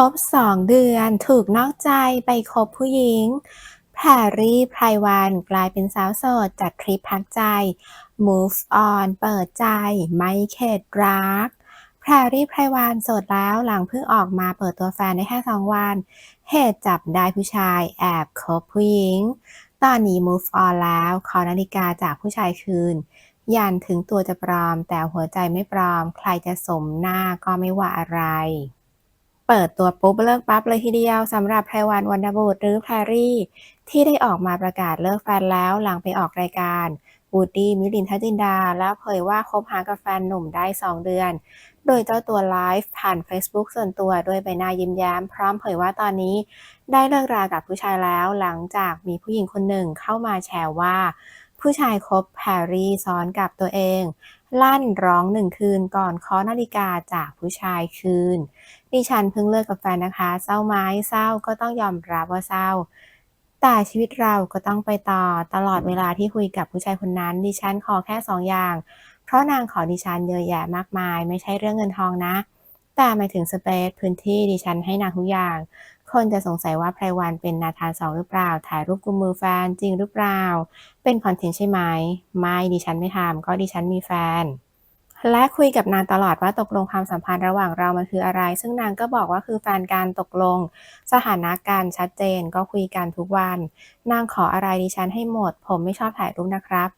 คบสองเดือนถูกนอกใจไปคบผู้หญิงแพรรี่ไพรวันกลายเป็นสาวโสดจัดทริปพักใจ Move on เปิดใจ ไม่เข็ดรักแพรรี่ไพรวันโสดแล้วหลังเพิ่งออกมาเปิดตัวแฟนได้แค่สองวัน เหตุจับได้ผู้ชายแอบคบผู้หญิง ตอนนี้ move on แล้วขอนาฬิกาจากผู้ชายคืน ยันถึงตัวจะปลอม แต่หัวใจไม่ปลอม ใครจะสมหน้าก็ไม่ว่าอะไร เปิดตัวปุ๊บเลิกปั๊บเลยทีเดียวสำหรับไพรวันวรรณบุตรหรือแพรรี่ ที่ได้ออกมาประกาศเลิกแฟนแล้วหลังไปออกรายการวูดดี้มิลินทจินดา แล้วเผยว่าคบหากับแฟนหนุ่มได้ 2 เดือน โดยเจ้าตัวไลฟ์ผ่าน Facebook ส่วนตัวด้วยใบหน้ายิ้มแย้ม พร้อมเผยว่าตอนนี้ได้เลิกรากับผู้ชายแล้วหลังจากมีผู้หญิงคนหนึ่งเข้ามาแชร์ว่า ผู้ชายคบแพรรี่ซ้อนกับตัวเอง ลั่นร้องหนึ่งคืนก่อนเคาะนาฬิกาจากผู้ชายคืนดิฉันเพิ่งเลิกกับแฟนนะคะ เศร้าไหมเศร้าก็ต้องยอมรับว่าเศร้า แต่ชีวิตเราก็ต้องไปต่อตลอดเวลาที่คุยกับผู้ชายคนนั้น ดิฉันขอแค่สองอย่าง เพราะนางขอดิฉันเยอะแยะมากมาย ไม่ใช่เรื่องเงินทองนะ แต่หมายถึงสเปซพื้นที่ดิฉันให้นางทุกอย่าง คนจะสงสัยว่าไพรวันเป็นนาธานสองหรือเปล่า ถ่ายรูปกุมมือแฟนจริงหรือเปล่า เป็นคอนเทนต์ใช่ไหม ไม่ดิฉันไม่ทำก็ดิฉันมีแฟน และคุยกับนางตลอดว่าตกลงความสัมพันธ์ระหว่างเรามันคืออะไร ซึ่งนางก็บอกว่าคือแฟนการตกลง สถานะการชัดเจนก็คุยกันทุกวัน นางขออะไรดิฉันให้หมด ผมไม่ชอบถ่ายรูปนะครับ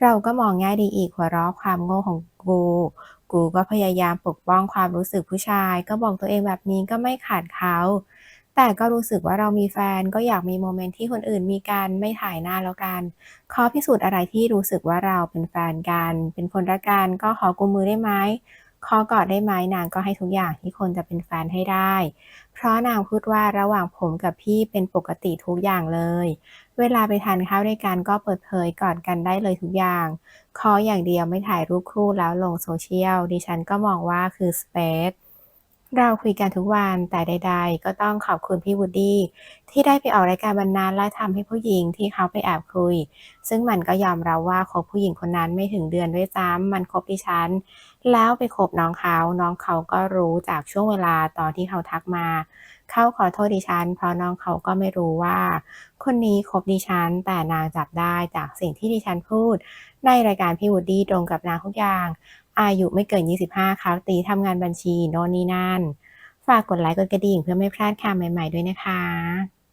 เราก็มองง่ายดีอีกหัวเราะความโง่ของกูกูก็พยายามปกป้องความรู้สึกผู้ชาย ก็บอกตัวเองแบบนี้ก็ไม่ขาดเขา แต่ก็รู้สึกว่าเรามีแฟนก็อยากมีโมเมนต์ที่คนอื่นมีกันไม่ถ่ายหน้าแล้วกัน ขอพิสูจน์อะไรที่รู้สึกว่าเราเป็นแฟนกัน เป็นคนรักกันก็ขอกุมมือได้ไหมขอกอดได้ไหมนางก็ให้ทุกอย่างที่คนจะเป็นแฟนให้ได้ เพราะนางพูดว่าระหว่างผมกับพี่เป็นปกติทุกอย่างเลย เวลาไปทานข้าวด้วยกันก็เปิดเผยกอดกันได้เลยทุกอย่าง ขออย่างเดียวไม่ถ่ายรูปคู่แล้วลงโซเชียลดิฉันก็มองว่าคือสเปซ เราคุยกันทุกวันแต่ใด ๆ ก็ต้องขอบคุณพี่วูดดี้ที่ได้ไปออกรายการวันนั้นและทำให้ผู้หญิงที่เขาไปแอบคุย ซึ่งมันก็ยอมรับว่าคบผู้หญิงคนนั้นไม่ถึงเดือนด้วยซ้ำมันคบดิฉัน แล้วไปคบน้องเขาน้องเขาก็รู้จากช่วงเวลาตอนที่เขาทักมา เขาขอโทษดิฉัน เพราะน้องเขาก็ไม่รู้ว่า คนนี้คบดิฉัน แต่นางจับได้จากสิ่งที่ดิฉันพูด ในรายการพี่วูดดี้ตรงกับนางทุกอย่าง อายุไม่เกิน 25เขาตีทำงานบัญชีโน่นนี่นั่น ฝากกดไลค์กดกระดิ่งเพื่อไม่พลาดข่าวใหม่ ๆ ด้วยนะคะ